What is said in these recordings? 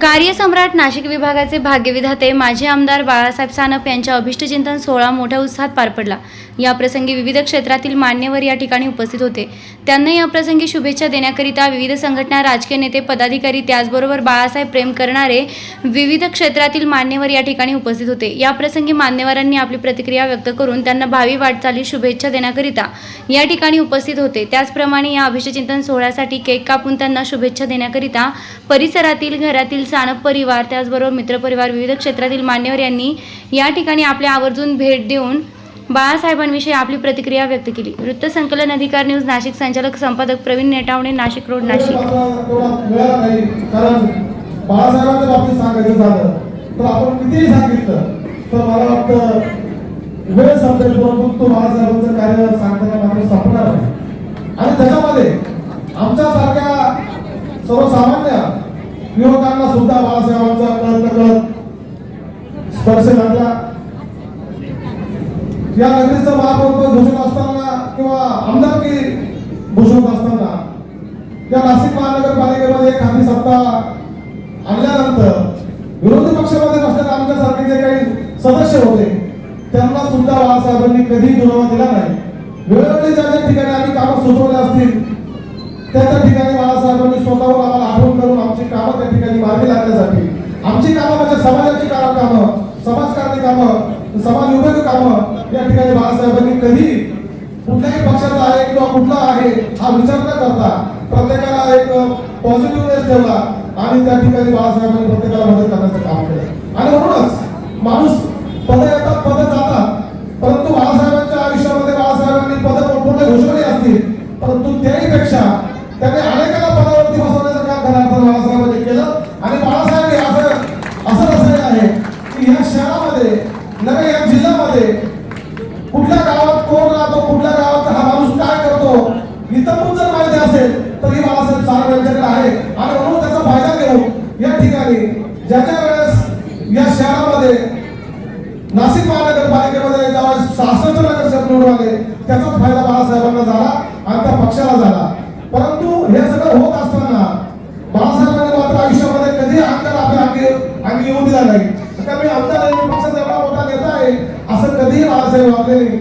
कार्यसम्राट नाशिक विभागाचे भाग्यविधाते माजी आमदार बाळासाहेब सानप यांच्या अभिष्टचिंतन सोहळा मोठ्या उत्साहात पार पडला. या प्रसंगी विविध क्षेत्रातील मान्यवर या ठिकाणी उपस्थित होते. त्यांना या प्रसंगी शुभेच्छा देण्याकरिता विविध संघटना राजकीय नेते पदाधिकारी त्याचबरोबर बाळासाहेब प्रेम करणारे विविध क्षेत्रातील मान्यवर या ठिकाणी उपस्थित होते. या प्रसंगी मान्यवरांनी आपली प्रतिक्रिया व्यक्त करून त्यांना भावी वाटचाली शुभेच्छा देण्याकरिता या ठिकाणी उपस्थित होते. त्याचप्रमाणे या अभिषेचिंतन सोहळ्यासाठी केक कापून त्यांना शुभेच्छा देण्याकरिता परिसरातील घरातील सानप परिवार त्याचबरोबर मित्रपरिवार विविध क्षेत्रातील मान्यवर यांनी या ठिकाणी आपल्या आवर्जून भेट देऊन बाळासाहेबांविषयी आपली प्रतिक्रिया व्यक्त केली. वृत्तसंकलन अधिकार न्यूज नाशिक संचालक संपादक प्रवीण नेटावणे नाशिक रोड नाशिक. बाळासाहेबांच्या बाबतीत सांगायचं झालं तर आपण कितीही सांगितलं तर मला वाटतं वेळ संपेल परंतु तो बाळासाहेबांचं कार्य सांगताना मात्र संपणार नाही आणि त्याच्यामध्ये आमच्यासारख्या सर्वसामान्य युवकांना सुद्धा बाळासाहेबांचा कळत कळत स्पर्श घडला या नगरीचं महापौर घोषित असताना किंवा आमदारकी भूषवत असताना या नाशिक महानगरपालिकेमध्ये खाती सत्ता आणल्यानंतर विरोधी पक्षामध्ये नसलेले आमच्यासारखे जे काही सदस्य होते त्यांना सुद्धा बाळासाहेबांनी कधी दुरावा दिला नाही. वेळोवेळी ज्या ज्या ठिकाणी आम्ही कामं सुचवले असतील त्या त्या ठिकाणी बाळासाहेबांनी स्वतःहून आम्हाला आठवण करून आमची कामं त्या ठिकाणी मार्गी लागण्यासाठी आमची कामं म्हणजे समाजाची कामं कामं समाजकारणी कामं समाज उपयोगी कामं या ठिकाणी बाळासाहेबांनी कधी कुठल्याही पक्षाचा आहे किंवा कुठला आहे हा विचार न करता प्रत्येकाला एक पॉझिटिव्हनेस ठेवला आणि त्या ठिकाणी बाळासाहेबांनी प्रत्येकाला मदत करण्याचं काम केलं. आणि म्हणूनच माणूस पद येतात पद जातात. परंतु बाळासाहेबांच्या आयुष्यामध्ये बाळासाहेबांनी पद मोठमोठे घोषवले असतील परंतु त्याही पेक्षा त्यांनी अनेकांना पदावरती बसवण्याचं काम खऱ्या अर्थानं बाळासाहेबांनी केलं. आणि बाळासाहेब हे असं असं आहे की या शहरामध्ये ठिकाणी ज्या ज्या वेळेस या शहरामध्ये नाशिक महानगरपालिकेमध्ये जेव्हा शासनाचे नगरसेवक निवडून आले त्याचाच फायदा बाळासाहेबांना झाला आणि त्या पक्षाला झाला. परंतु हे सगळं होत असताना बाळासाहेबांनी मात्र आयुष्यामध्ये कधी अहंकार आपल्या अंगी अंगी येऊ दिला नाही. त्यामुळे आमदार आहे पक्षाचा एवढा मोठा नेता आहे असं कधीही बाळासाहेब वागले नाही.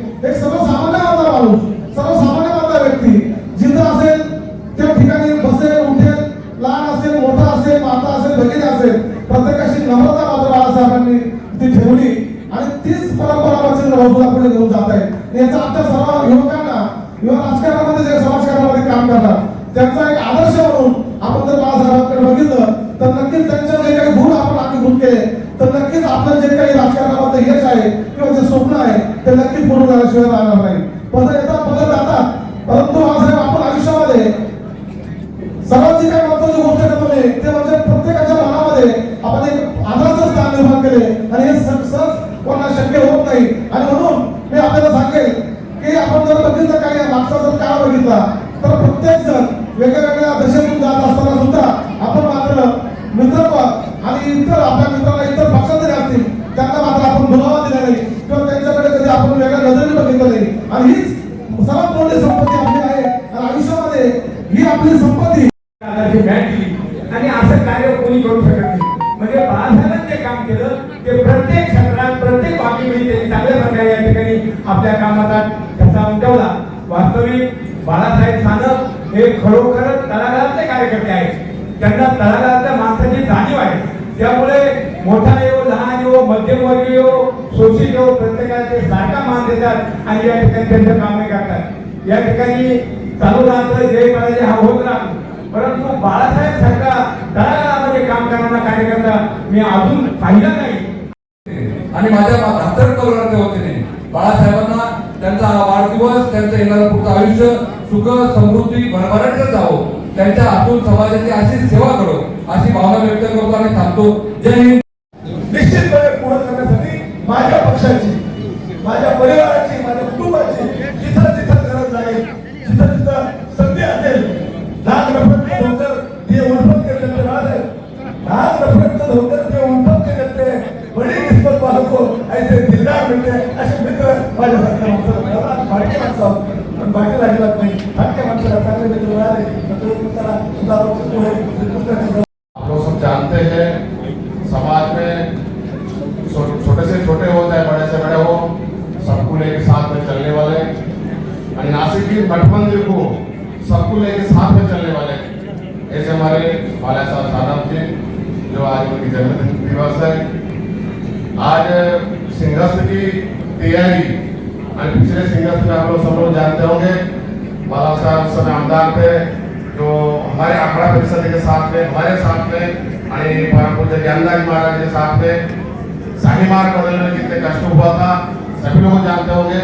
माता असेल भगिनी असेल. प्रत्येकाशी नम्रता मात्र बाळासाहेबांनी ती ठेवली. आणि तीच परंपरा मच्छिंद्र बाजूला पुढे घेऊन जात आहे याचा आमच्या सर्व युवकांना युवा राजकारणामध्ये जे समाजकारणामध्ये काम करतात त्यांचा एक आदर्श म्हणून आपण जर बाळासाहेबांकडे बघितलं तर नक्कीच त्यांच्या जे काही गुण आपण आम्ही केले तर नक्कीच आपलं जे काही राजकारणामध्ये यश आहे किंवा जे स्वप्न आहे ते नक्कीच पूर्ण झाल्याशिवाय राहणार नाही. पद बघितला. तर प्रत्येक जण वेगवेगळ्या दशेतून जात असताना सुद्धा आपण मात्र मित्रत्व आणि इतर आपल्या मित्राला इतर पक्षात जरी असतील त्यांना मात्र आपण दुरावा दिला नाही. किंवा त्यांच्याकडे कधी आपण वेगळ्या नजरेने बघितलं नाही. आणि हीच सर्वात मोठी संपत्ती आपली आहे. आणि आयुष्यामध्ये ही आपली संपत्ती आणि असं कार्य कोणी करू शकत नाही. म्हणजे बाळासाहेबांनी जे काम केलं ते प्रत्येक क्षेत्रात प्रत्येक बाबतीमध्ये त्यांनी चांगल्या प्रकारे या ठिकाणी आपल्या कामाचा ठसा उमटवला. वास्तविक बाळासाहेब सानप हे खरोखरच तळागाळातले कार्यकर्ते आहेत. त्यांना तळागाळातल्या माणसाची जाणीव आहे. त्यामुळे मोठा येऊ लहान येऊ मध्यमवर्गीय येऊ शोषित येऊ प्रत्येकाला सारखा मान देतात आणि या ठिकाणी त्यांचं कामही करतात. या ठिकाणी चालू राहतं जय बालाजी हा होत राहतो परंतु बाळासाहेब सारखा तळागाळामध्ये काम करणारा कार्यकर्ता मी अजून पाहिला नाही. आणि माझ्या हस्तर करोडाचे होते बाळासाहेबांना त्यांचा वाढदिवस त्यांचं येणारं पुढचं आयुष्य सुख समृद्धी भरभराटच जावं. त्यांच्या आतून समाजाची अशी सेवा करो अशी भावना व्यक्त करतो आणि थांबतो. जय हिंद. निश्चितपणे पूर्ण करण्यासाठी माझ्या पक्षाची माझ्या परिवाराची माझ्या कुटुंबाची जिथं जिथं गरज आहे जिथं जिथं संधी असेल लहान रफेकचं धोकर ते उल्फत के चलते राहते लहान धोकर ते उल्फत के बडी किस्मत वालों ऐसे दिलदार मिळते. असे मित्र माझ्या सरकार माणसाला भाडके माणसं पण भाडके अजिबात आप जानते हैं, समाज में छोटे से छोटे हो चाहे बड़े से बड़े हो, सबको लेके साथ में चलने वाले नासिक की मठ को सबको लेके साथ में चलने वाले ऐसे हमारे बाला साहब साहब जी, जो आज उनकी जन्मदिन दिवस है। आज सिंहस्थ की तैयारी पिछले सिंहस्थ में आप लोग सब लोग जानते होंगे, बाला साहब समय आमदार थे। जो हमारे आखड़ा परिषद के साथ में हमारे साथ में आणि परम पूज्य ज्ञानदास महाराज के साथ में शाही मार्ग बदलने में कितने कष्ट हुआ था सभी लोग जानते होंगे।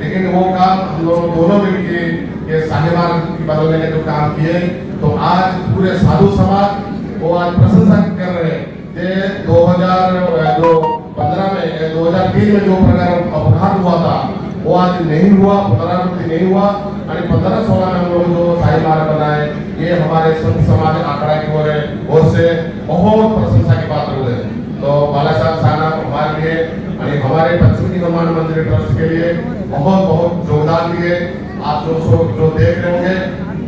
लेकिन वो काम हम लोग दोनों मिलकर ये शाही मार्ग बदलने के जो काम किए तो आज पूरे साधु समाज वो आज प्रशंसा कर रहे हैं ये 2000 जो 15 में ए, 2003 में जो प्रकार अपघात हुआ था वो आज नहीं हुआ पुनरावृत्ति नहीं हुआ और सोलह में हम लोग जो शाही मार्ग बनाए ये हमारे संत समाज आंकड़ा की ओर ओर से बहुत प्रशंसा की पात्र हुए तो बाला साहब साहब हमारे लिए और हमारे पंचमुखी हनुमान मंदिर ट्रस्ट के लिए बहुत बहुत योगदान दिए आप जो जो, जो देख रहे होंगे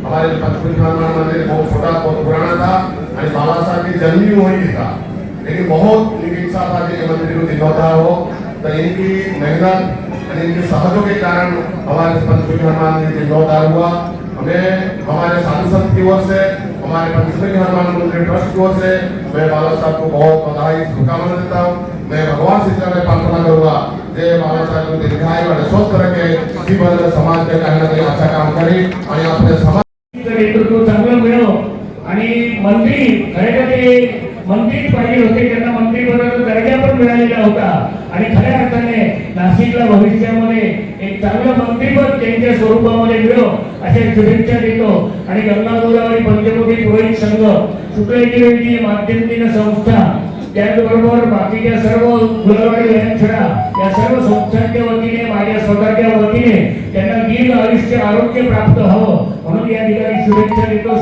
हमारे पंचमुखी हनुमान मंदिर बहुत छोटा बहुत पुराना था और बाला साहब की जन्म ही वही था। लेकिन बहुत इनकी इच्छा था कि ये मंदिर को जीर्णोद्धार हो तो इनकी मेहनत और इनके सहयोग के कारण हमारे पंचमुखी हनुमान जी जीर्णोद्धार हुआ हमें हमारे साधु संत की ओर से हमारे पंचमुखी हनुमान मंदिर ट्रस्ट की ओर से मैं बाला साहब को बहुत बधाई शुभकामना देता हूँ। मैं भगवान से चरण प्रार्थना करूंगा जय बाला साहब को दीर्घायु और स्वस्थ रखे जीवन में समाज में कहीं ना कहीं अच्छा काम करे और अपने समाज चं नेतृत्व चांगलं मिळव आणि मंत्री खरे मंत्री ते पाहिजे होते त्यांना मंत्रीपदाचा दर्जा पण मिळालेला होता. आणि खऱ्या अर्थाने नाशिकला भविष्यामध्ये एक चांगलं मंत्रीपद त्यांच्या स्वरूपामध्ये मिळो अशा शुभेच्छा देतो. आणि गंगा गोदावरी पंचमुखी पुरोहित संघ शुक्लयजुर्वेदी माध्यम दिन संस्था त्याचबरोबर बाकीच्या सर्व गुलाबाडी व्यायामशाळा या सर्व संस्थांच्या वतीने माझ्या स्वतःच्या वतीने त्यांना दीर्घ आयुष्य आरोग्य प्राप्त व्हावं म्हणून या ठिकाणी शुभेच्छा देतो.